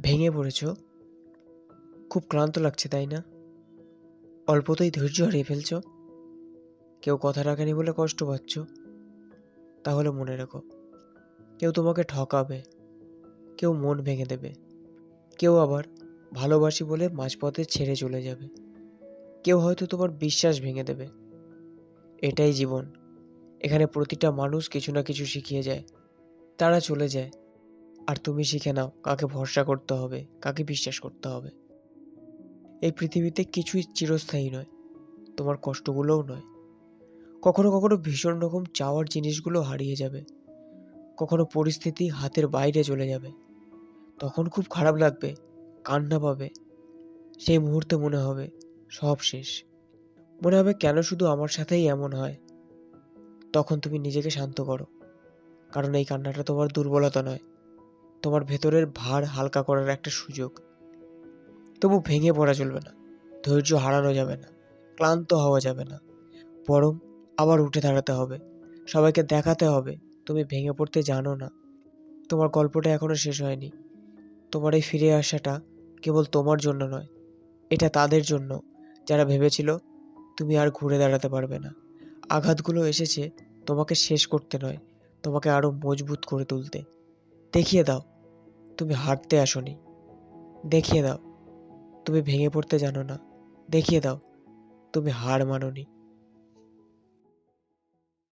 ভেঙে পড়েছ? খুব ক্লান্ত লাগছে, তাই না? অল্পতেই ধৈর্য হারিয়ে ফেলছ? কেউ কথা রাখেনি বলে কষ্ট পাচ্ছ? তাহলে মনে রেখো, কেউ তোমাকে ঠকাবে, কেউ মন ভেঙে দেবে, কেউ আবার ভালোবাসি বলে মাঝপথে ছেড়ে চলে যাবে, কেউ হয়তো তোমার বিশ্বাস ভেঙে দেবে। এটাই জীবন, এখানে প্রতিটা মানুষ কিছু না কিছু শিখিয়ে যায়, তারা চলে যায় আর তুমি শিখে নাও কাকে ভরসা করতে হবে, কাকে বিশ্বাস করতে হবে। এই পৃথিবীতে কিছুই চিরস্থায়ী নয়, তোমার কষ্টগুলোও নয়। কখনো কখনো ভীষণ রকম চাওয়ার জিনিসগুলো হারিয়ে যাবে। কখনো পরিস্থিতি হাতের বাইরে চলে যাবে। তখন খুব খারাপ লাগবে, কান্না পাবে। সেই মুহূর্তে মনে হবে সব শেষ। মনে হবে কেন শুধু আমার সাথেই এমন হয়। তখন তুমি নিজেকে শান্ত করো, কারণ এই কান্নাটা তোমার দুর্বলতা নয়। তোমার ভেতরের ভার হালকা করার একটা সুযোগ। তবু ভেঙে পড়া চলবে না। ধৈর্য হারানো যাবে না। ক্লান্ত হওয়া যাবে না। বরং আবার উঠে দাঁড়াতে হবে। সবাইকে দেখাতে হবে, তুমি ভেঙে পড়তে জানো না। তোমার গল্পটা এখনও শেষ হয়নি। তোমার এই ফিরে আসাটা কেবল তোমার জন্য নয়, এটা তাদের জন্য। যারা ভেবেছিল তুমি আর ঘুরে দাঁড়াতে পারবে না। আঘাতগুলো এসেছে তোমাকে শেষ করতে নয়, তোমাকে আরও মজবুত করে তুলতে। দেখিয়ে দাও তুমি হারতে আসনি। দেখিয়ে দাও। তুমি ভেঙে পড়তে জানো না। দেখিয়ে দাও। তুমি হার মানোনি।